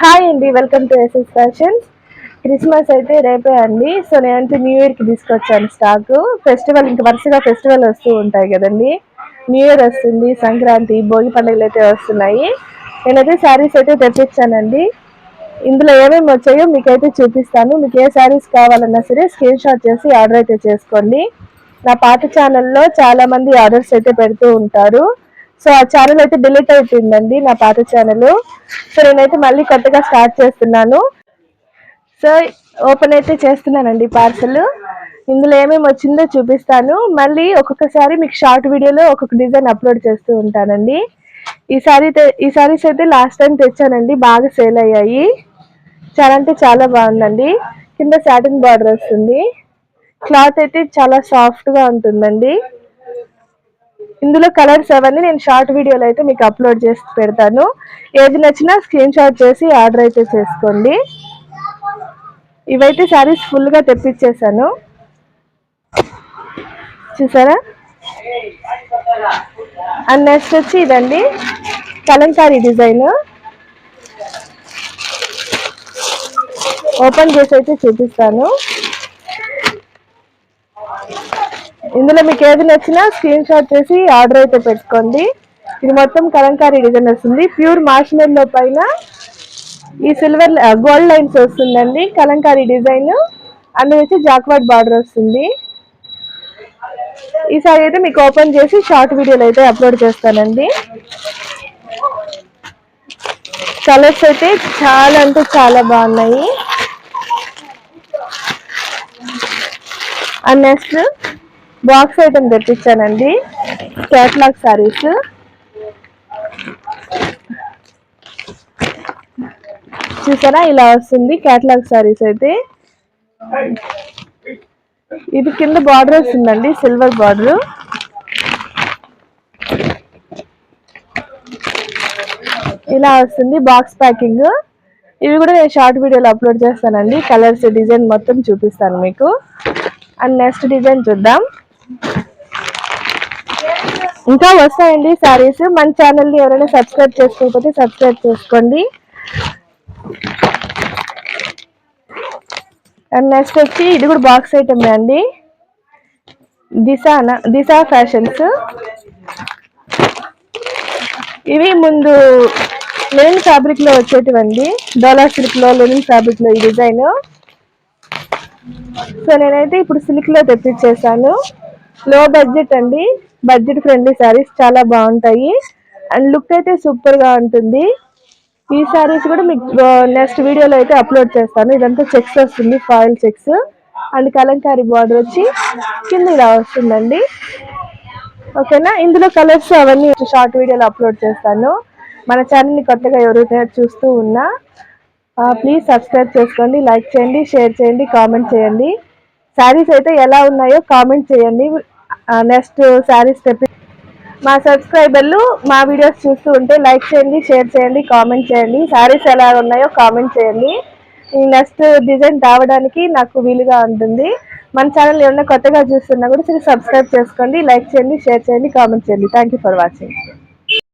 Hi అండి welcome to SS fashions Christmas అయితే రేపే అండి. సో నేనంటే న్యూ ఇయర్కి తీసుకొచ్చాను స్టాక్ ఫెస్టివల్ ఇంక వరుసగా ఫెస్టివల్ వస్తూ ఉంటాయి కదండి. న్యూ ఇయర్ వస్తుంది సంక్రాంతి భోగి పండుగలు అయితే వస్తున్నాయి. నేనైతే శారీస్ అయితే తెప్పించానండి. ఇందులో ఏమేమి వచ్చాయో మీకైతే చూపిస్తాను. మీకు ఏ శారీస్ కావాలన్నా సరే స్క్రీన్ షాట్ చేసి ఆర్డర్ అయితే చేసుకోండి. నా పాత ఛానల్లో చాలామంది ఆర్డర్స్ అయితే పెడుతూ ఉంటారు. సో ఆ ఛానల్ అయితే డిలీట్ అయిపోయిందండి నా పాత ఛానల్ సో నేనైతే మళ్ళీ కొత్తగా స్టార్ట్ చేస్తున్నాను. సో ఓపెన్ అయితే చేస్తున్నానండి పార్సల్ ఇందులో ఏమేమి వచ్చిందో చూపిస్తాను. మళ్ళీ ఒక్కొక్కసారి మీకు షార్ట్ వీడియోలో ఒక్కొక్క డిజైన్ అప్లోడ్ చేస్తూ ఉంటానండి. ఈ సారీ ఈ సారీస్ అయితే లాస్ట్ టైం తెచ్చానండి బాగా సేల్ అయ్యాయి. చాలా అంటే చాలా బాగుందండి. కింద సాటిన్ బార్డర్ వస్తుంది. క్లాత్ అయితే చాలా సాఫ్ట్గా ఉంటుందండి. ఇందులో కలర్స్ అవన్నీ నేను షార్ట్ వీడియోలో అయితే మీకు అప్లోడ్ చేసి పెడతాను. ఏది నచ్చినా స్క్రీన్ షాట్ చేసి ఆర్డర్ అయితే చేసుకోండి. ఇవైతే శారీస్ ఫుల్గా తెప్పించేసాను చూసారా? అండ్ నెక్స్ట్ వచ్చి ఇదండి కలంకారీ డిజైన్. ఓపెన్ చేసి అయితే చూపిస్తాను. ఇందులో మీకు ఏది నచ్చినా స్క్రీన్ షాట్ చేసి ఆర్డర్ అయితే పెట్టుకోండి. ఇది మొత్తం కలంకారీ డిజైన్ వస్తుంది. ప్యూర్ మార్షనల్లో పైన ఈ సిల్వర్ గోల్డ్ లైన్స్ వస్తుందండి. కలంకారీ డిజైన్. అందులో వచ్చి జాక్వాడ్ బార్డర్ వస్తుంది. ఈసారి అయితే మీకు ఓపెన్ చేసి షార్ట్ వీడియోలు అయితే అప్లోడ్ చేస్తానండి. కలర్స్ అయితే చాలా అంటే చాలా బాగున్నాయి. అండ్ నెక్స్ట్ బాక్స్ ఐటమ్ తెప్పించానండి. క్యాట్లాగ్ సారీస్ చూసారా? ఇలా వస్తుంది క్యాట్లాగ్ సారీస్ అయితే. ఇది కింద బార్డర్ వస్తుందండి సిల్వర్ బార్డర్ ఇలా వస్తుంది బాక్స్ ప్యాకింగ్ ఇవి కూడా నేను షార్ట్ వీడియోలో అప్లోడ్ చేస్తానండి. కలర్స్ డిజైన్ మొత్తం చూపిస్తాను మీకు. అండ్ నెక్స్ట్ డిజైన్ చూద్దాం. ఇంకా వస్తాయండి సారీస్ మన ఛానల్ని ఎవరైనా సబ్స్క్రైబ్ చేసుకోకపోతే సబ్స్క్రైబ్ చేసుకోండి. అండ్ నెక్స్ట్ వచ్చి ఇది కూడా బాక్స్ ఐటమ్ అండి. దిశానా దిశా ఫ్యాషన్స్ ఇవి ముందు లెనిన్ ఫ్యాబ్రిక్లో వచ్చేటివండి. డోలా సిల్క్లో లెనిన్ ఫ్యాబ్రిక్లో ఈ డిజైన్ సో నేనైతే ఇప్పుడు సిల్క్లో తెప్పించేసాను లో బడ్జెట్ అండి. బడ్జెట్ ఫ్రెండ్లీ శారీస్ చాలా బాగుంటాయి. అండ్ లుక్ అయితే సూపర్గా ఉంటుంది. ఈ శారీస్ కూడా మీకు నెక్స్ట్ వీడియోలో అయితే అప్లోడ్ చేస్తాను. ఇదంతా చెక్స్ వస్తుంది foil checks. And Kalamkari border వచ్చి కింద ఇలా వస్తుందండి. ఓకేనా? ఇందులో కలర్స్ అవన్నీ షార్ట్ వీడియోలో అప్లోడ్ చేస్తాను. మన ఛానల్ని కొత్తగా ఎవరైనా చూస్తూ ఉన్నా ప్లీజ్ సబ్స్క్రైబ్ చేసుకోండి లైక్ చేయండి షేర్ చేయండి కామెంట్ చేయండి. శారీస్ అయితే ఎలా ఉన్నాయో కామెంట్ చేయండి. నెక్స్ట్ శారీస్ తెప్పి మా సబ్స్క్రైబర్లు మా వీడియోస్ చూస్తూ ఉంటే లైక్ చేయండి షేర్ చేయండి కామెంట్ చేయండి. శారీస్ ఎలా ఉన్నాయో కామెంట్ చేయండి. నెక్స్ట్ డిజైన్ రావడానికి నాకు వీలుగా ఉంటుంది. మన ఛానల్ ఏమన్నా కొత్తగా చూస్తున్నా కూడా సరే సబ్స్క్రైబ్ చేసుకోండి లైక్ చేయండి షేర్ చేయండి కామెంట్ చేయండి. Thank for watching